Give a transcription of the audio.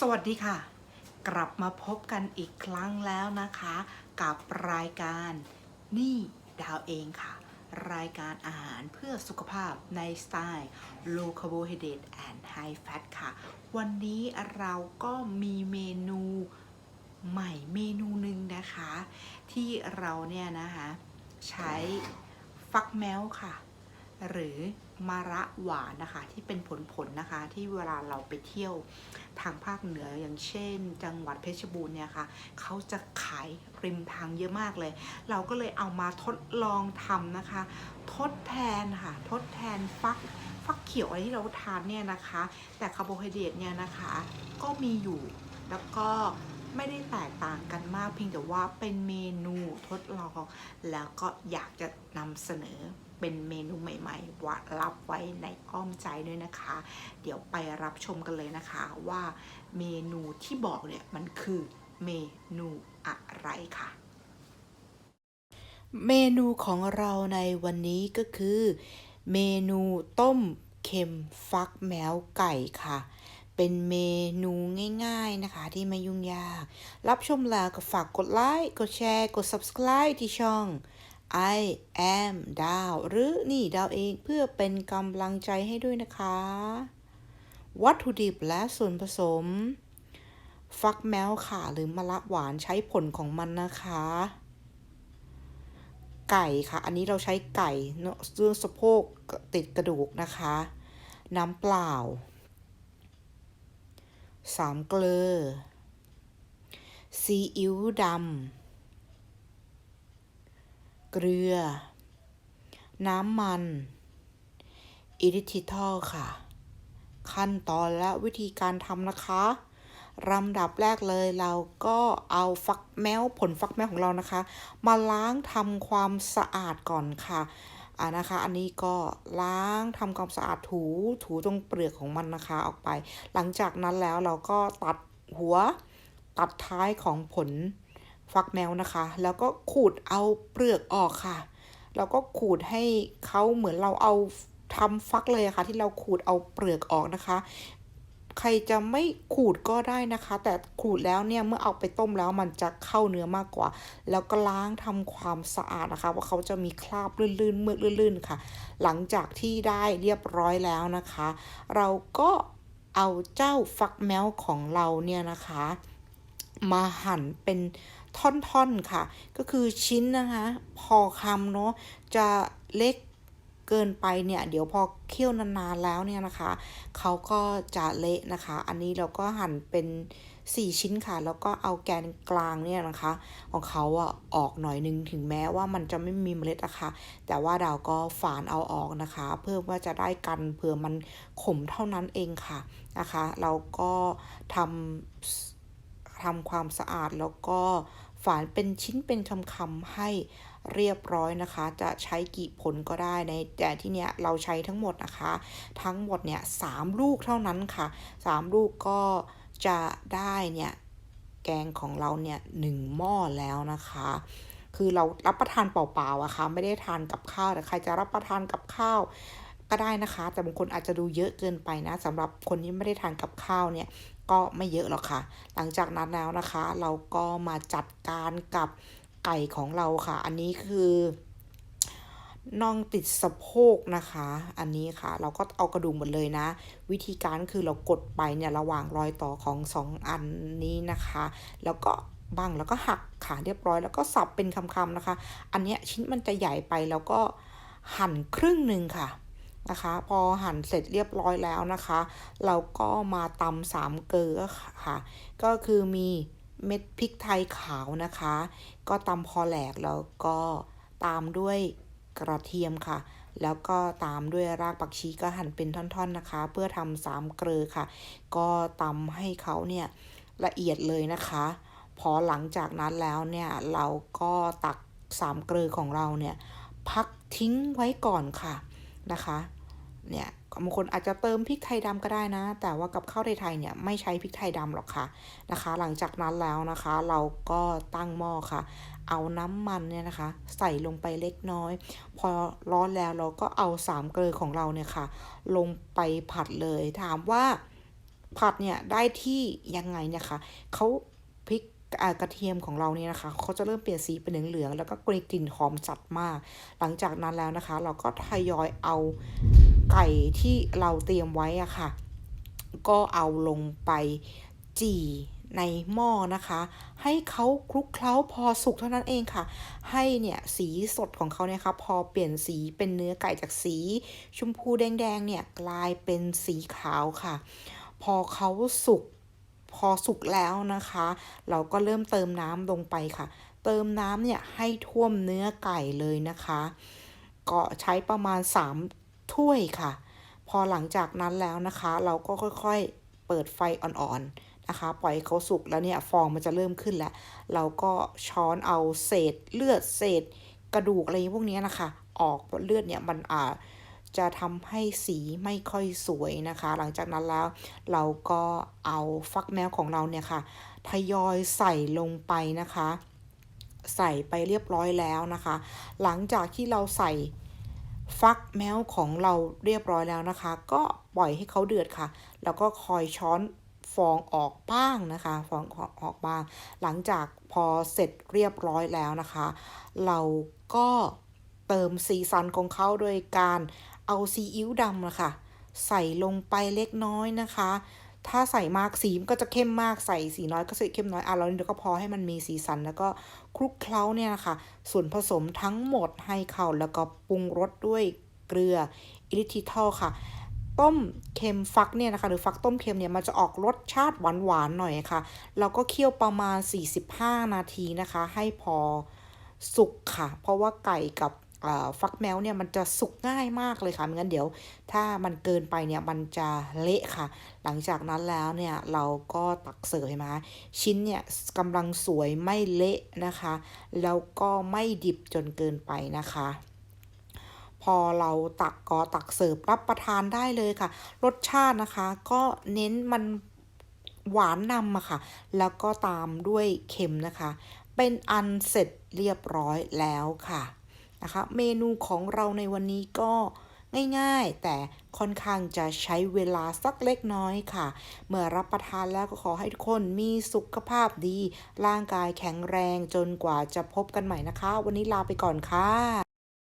สวัสดีค่ะ กลับมาพบกันอีกครั้งแล้วนะคะ กับรายการนี่ดาวเองค่ะ รายการอาหารเพื่อสุขภาพในสไตล์ low carbohydrate and high fat ค่ะ วันนี้เราก็มีเมนูใหม่เมนูหนึ่งนะคะ ที่เราเนี่ยนะคะ ใช้ฟักแมวค่ะ หรือ มะระหวานนะคะ ที่เป็นผลๆนะคะ ที่เวลาเราไปเที่ยวทางภาคเหนืออย่างเช่น จังหวัดเพชรบูรณ์เนี่ยค่ะเขาจะขายริมทางเยอะมากเลย เราก็เลยเอามาทดลองทำนะคะ ทดแทนค่ะ ทดแทนฟักฟักเขียวอะไรที่เราทานเนี่ยนะคะ แต่คาร์โบไฮเดรตเนี่ยนะคะ ก็มีอยู่แล้วก็ไม่ได้แตกต่างกันมากเพียงแต่ว่าเป็นเมนูทดลอง แล้วก็อยากจะนำเสนอ เป็นเมนูใหม่ๆวรับไว้ในอ้อมใจด้วยนะคะ เดี๋ยวไปรับชมกันเลยนะคะว่าเมนูที่บอกเนี่ยมันคือเมนูอะไรค่ะ เมนูของเราในวันนี้ก็คือ เมนูต้มเค็มฟักแมวไก่ค่ะเป็นเมนูง่ายๆนะคะที่ไม่ยุ่งยาก รับชมแล้วก็ฝากกดไลค์ กดแชร์ กด subscribe ที่ช่อง I am ดาวหรือนี่ดาวเองเพื่อเป็นกำลังใจให้ด้วยนะคะ วัตถุดิบและส่วนผสม ฟักแมวค่ะ หรือมะระหวานใช้ผลของมันนะคะ ไก่ค่ะ อันนี้เราใช้ไก่เนื้อเนื้อสะโพกติดกระดูกนะคะ น้ำเปล่า สามเกลือซีอิ๊วดำ เกลือ น้ำมันอิริทิทอลค่ะ ขั้นตอนและวิธีการทำนะคะลำดับแรกเลยเราก็เอาฟักแมวผลฟักแมวของเรานะคะ มาล้างทำความสะอาดก่อนค่ะอ่านะคะ อันนี้ก็ล้างทำความสะอาดถูถูตรงเปลือกของมันนะคะออกไป หลังจากนั้นแล้วเราก็ตัดหัวตัดท้ายของผล ฟักแมวนะคะ แล้วก็ขูดเอาเปลือกออกค่ะ แล้วก็ขูดให้เขาเหมือนเราเอาทำฟักเลยะค่ะ ที่เราขูดเอาเปลือกออกนะคะ ใครจะไม่ขูดก็ได้นะคะ แต่ขูดแล้วเนี่ยเมื่อเอาไปต้มแล้วมันจะเข้าเนื้อมากกว่า แล้วก็ล้างทำความสะอาดนะคะ ว่าเขาจะมีคราบลื่นๆเมือกลื่นๆค่ะ หลังจากที่ได้เรียบร้อยแล้วนะคะ เราก็เอาเจ้าฟักแมวของเราเนี่ยนะคะ มาหั่นเป็น ท่อนๆค่ะ ก็คือชิ้นนะคะ พอคำเนาะจะเล็กเกินไปเนี่ย เดี๋ยวพอเคี่ยวนานๆแล้วเนี่ยนะคะเขาก็จะเละนะคะ อันนี้เราก็หั่นเป็น4ชิ้นค่ะ แล้วก็เอาแกนกลางเนี่ยนะคะ ของเขาอะออกหน่อยนึงถึงแม้ว่ามันจะไม่มีเมล็ดอะค่ะแต่ว่าเราก็ฝานเอาออกนะคะ เพื่อว่าจะได้กันเผื่อมันขมเท่านั้นเองค่ะนะคะ เราก็ทำทำความสะอาดแล้วก็ ฝานเป็นชิ้นเป็นคำๆให้เรียบร้อยนะคะ จะใช้กี่ผลก็ได้ในแต่ที่เนี้ยเราใช้ทั้งหมดนะคะ ทั้งหมดเนี่ยสามลูกเท่านั้นค่ะสามลูกก็จะได้เนี่ยแกงของเราเนี่ยหนึ่งหม้อแล้วนะคะ คือเรารับประทานเปล่าๆอะคะ่ะไม่ได้ทานกับข้าวแต่ใครจะรับประทานกับข้าวก็ได้นะคะ แต่บางคนอาจจะดูเยอะเกินไปนะสำหรับคนที่ไม่ได้ทานกับข้าวเนี่ย ก็ไม่เยอะหรอกค่ะ หลังจากนั้นแล้วนะคะ เราก็มาจัดการกับไก่ของเราค่ะ อันนี้คือน่องติดสะโพกนะคะ อันนี้ค่ะ เราก็เอากระดูกหมดเลยนะ วิธีการคือเรากดไปเนี่ยระหว่างรอยต่อของสองอันนี้นะคะ แล้วก็บังแล้วก็หักขาเรียบร้อย แล้วก็สับเป็นคำๆนะคะ อันเนี้ยชิ้นมันจะใหญ่ไปแล้วก็หั่นครึ่งหนึ่งค่ะ นะคะ พอหั่นเสร็จเรียบร้อยแล้วนะคะ เราก็มาตำสามเกลือค่ะ ก็คือมีเม็ดพริกไทยขาวนะคะ ก็ตำพอแหลกแล้วก็ตามด้วยกระเทียมค่ะ แล้วก็ตามด้วยรากผักชีก็หั่นเป็นท่อนๆนะคะ เพื่อทำสามเกลือค่ะ ก็ตำให้เขาเนี่ยละเอียดเลยนะคะ พอหลังจากนั้นแล้วเนี่ยเราก็ตักสามเกลือของเราเนี่ยพักทิ้งไว้ก่อนค่ะนะคะ เนี่ยบางคนอาจจะเติมพริกไทยดำก็ได้นะ แต่ว่ากับข้าวไทยๆเนี่ยไม่ใช้พริกไทยดำหรอกค่ะนะคะ หลังจากนั้นแล้วนะคะ เราก็ตั้งหม้อค่ะ เอาน้ำมันเนี่ยนะคะ ใส่ลงไปเล็กน้อย พอร้อนแล้วเราก็เอาสามเกลือของเราเนี่ยค่ะ ลงไปผัดเลย ถามว่าผัดเนี่ยได้ที่ยังไงเนี่ยค่ะเขาพริกกระเทียมของเราเนี่ยนะคะเขาจะเริ่มเปลี่ยนสีเป็นเหลืองๆแล้วก็กลิ่นหอมจัดมาก หลังจากนั้นแล้วนะคะ เราก็ทยอยเอา ไก่ที่เราเตรียมไว้อะค่ะ ก็เอาลงไปจี่ในหม้อนะคะ ให้เขาคลุกเคล้าพอสุกเท่านั้นเองค่ะ ให้เนี่ยสีสดของเขาเนี่ยค่ะพอเปลี่ยนสีเป็นเนื้อไก่จากสี ชมพูแดงๆเนี่ยกลายเป็นสีขาวค่ะ พอเขาสุกพอสุกแล้วนะคะ เราก็เริ่มเติมน้ำลงไปค่ะ เติมน้ำเนี่ยให้ท่วมเนื้อไก่เลยนะคะ ก็ใช้ประมาณ 3 ถ้วยค่ะ พอหลังจากนั้นแล้วนะคะ เราก็ค่อยๆเปิดไฟอ่อนๆนะคะ ปล่อยเขาสุกแล้วเนี่ยฟองมันจะเริ่มขึ้นแล้ว เราก็ช้อนเอาเศษเลือดเศษ กระดูกอะไรพวกนี้นะคะ ออกเพราะเลือดเนี่ยมันอ่าจะทำให้สีไม่ค่อยสวยนะคะ หลังจากนั้นแล้วเราก็เอาฟักแมวของเราเนี่ยค่ะ ทยอยใส่ลงไปนะคะ ใส่ไปเรียบร้อยแล้วนะคะ หลังจากที่เราใส่ ฟักแมวของเราเรียบร้อยแล้วนะคะ ก็ปล่อยให้เขาเดือดค่ะ แล้วก็คอยช้อนฟองออกบ้างนะคะ ฟองออกบ้าง หลังจากพอเสร็จเรียบร้อยแล้วนะคะ เราก็เติมสีสันของเขาโดยการเอาซีอิ๊วดำนะคะ ใส่ลงไปเล็กน้อยนะคะ ถ้าใส่มากสีก็จะเข้มมากใส่สีน้อยก็ใส่เข้มน้อยอะเราเดี๋ยวก็พอให้มันมีสีสันแล้วก็คลุกเคล้าเนี่ยนะคะส่วนผสมทั้งหมดให้เข้าแล้วก็ปรุงรสด้วยเกลืออิริทิทอลค่ะ ต้มเค็มฟักเนี่ยนะคะ หรือฟักต้มเค็มเนี่ยมันจะออกรสชาติหวานๆหน่อยค่ะเราก็เคี่ยวประมาณ 45 นาทีนะคะ ให้พอสุกค่ะ เพราะว่าไก่กับ ฟักแมวเนี่ยมันจะสุกง่ายมากเลยค่ะไม่งั้นเดี๋ยว ถ้ามันเกินไปเนี่ยมันจะเละค่ะ หลังจากนั้นแล้วเนี่ยเราก็ตักเสิร์ฟเห็นไหมคะชิ้นเนี่ยกำลังสวยไม่เละนะคะ แล้วก็ไม่ดิบจนเกินไปนะคะพอเราตักก็ตักเสิร์ฟรับประทานได้เลยค่ะ รสชาตินะคะ ก็เน้นมันหวานนำอะค่ะ แล้วก็ตามด้วยเค็มนะคะ เป็นอันเสร็จเรียบร้อยแล้วค่ะ นะคะ เมนูของเราในวันนี้ก็ง่ายๆ แต่ค่อนข้างจะใช้เวลาสักเล็กน้อยค่ะ เมื่อรับประทานแล้วก็ขอให้ทุกคนมีสุขภาพดี ร่างกายแข็งแรงจนกว่าจะพบกันใหม่นะคะ วันนี้ลาไปก่อนค่ะ